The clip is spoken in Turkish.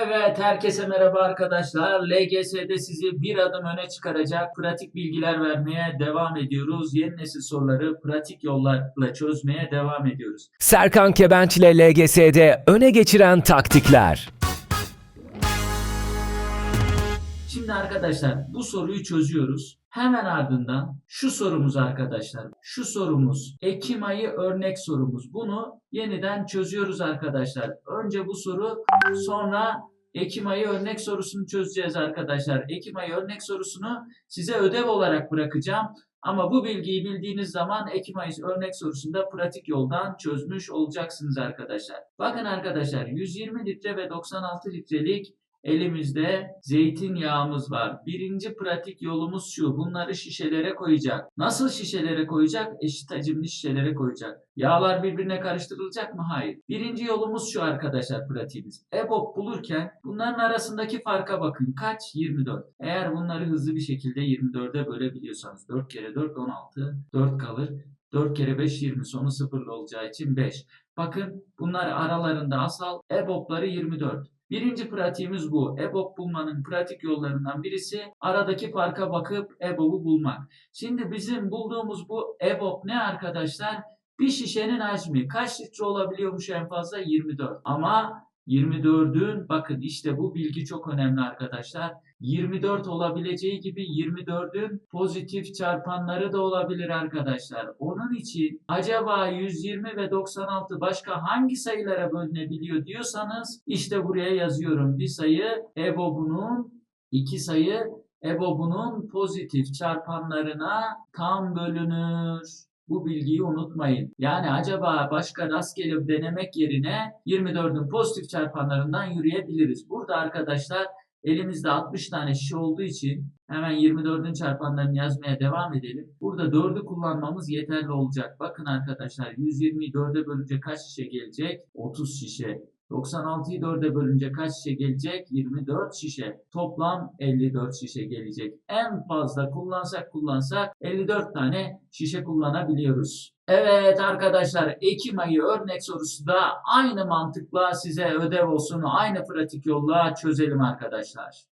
Evet, herkese merhaba arkadaşlar. LGS'de sizi bir adım öne çıkaracak pratik bilgiler vermeye devam ediyoruz. Yeni nesil soruları pratik yollarla çözmeye devam ediyoruz. Serkan Kebenç ile LGS'de öne geçiren taktikler. Şimdi arkadaşlar bu soruyu çözüyoruz. Hemen ardından şu sorumuz arkadaşlar. Şu sorumuz Ekim ayı örnek sorumuz. Bunu yeniden çözüyoruz arkadaşlar. Önce bu soru sonra Ekim ayı örnek sorusunu çözeceğiz arkadaşlar. Ekim ayı örnek sorusunu size ödev olarak bırakacağım. Ama bu bilgiyi bildiğiniz zaman Ekim ayı örnek sorusunda pratik yoldan çözmüş olacaksınız arkadaşlar. Bakın arkadaşlar 120 litre ve 96 litrelik Elimizde zeytinyağımız var. Birinci pratik yolumuz şu. Bunları şişelere koyacak. Nasıl şişelere koyacak? Eşit hacimli şişelere koyacak. Yağlar birbirine karıştırılacak mı? Hayır. Birinci yolumuz şu arkadaşlar pratiğimiz. EBOB bulurken bunların arasındaki farka bakın. Kaç? 24. Eğer bunları hızlı bir şekilde 24'e bölebiliyorsanız 4 kere 4 16. 4 kalır. 4 kere 5 20 sonu sıfırlı olacağı için 5. Bakın bunlar aralarında asal EBOB'ları 24. Birinci pratiğimiz bu. EBOB bulmanın pratik yollarından birisi aradaki farka bakıp EBOB'u bulmak. Şimdi bizim bulduğumuz bu EBOB ne arkadaşlar? Bir şişenin hacmi kaç litre olabiliyormuş en fazla? 24. Ama 24'ün bakın işte bu bilgi çok önemli arkadaşlar. 24 olabileceği gibi 24'ün pozitif çarpanları da olabilir arkadaşlar. Onun için acaba 120 ve 96 başka hangi sayılara bölünebiliyor diyorsanız işte buraya yazıyorum. Bir sayı EBOB'unun iki sayı EBOB'unun pozitif çarpanlarına tam bölünür. Bu bilgiyi unutmayın. Yani acaba başka rastgele denemek yerine 24'ün pozitif çarpanlarından yürüyebiliriz. Burada arkadaşlar elimizde 60 tane şişe olduğu için hemen 24'ün çarpanlarını yazmaya devam edelim. Burada 4'ü kullanmamız yeterli olacak. Bakın arkadaşlar 120'yi 4'e bölünce kaç şişe gelecek? 30 şişe. 96'yı 4'e bölünce kaç şişe gelecek? 24 şişe. Toplam 54 şişe gelecek. En fazla kullansak kullansak 54 tane şişe kullanabiliyoruz. Evet arkadaşlar Ekim ayı örnek sorusu da aynı mantıkla size ödev olsun. Aynı pratik yolla çözelim arkadaşlar.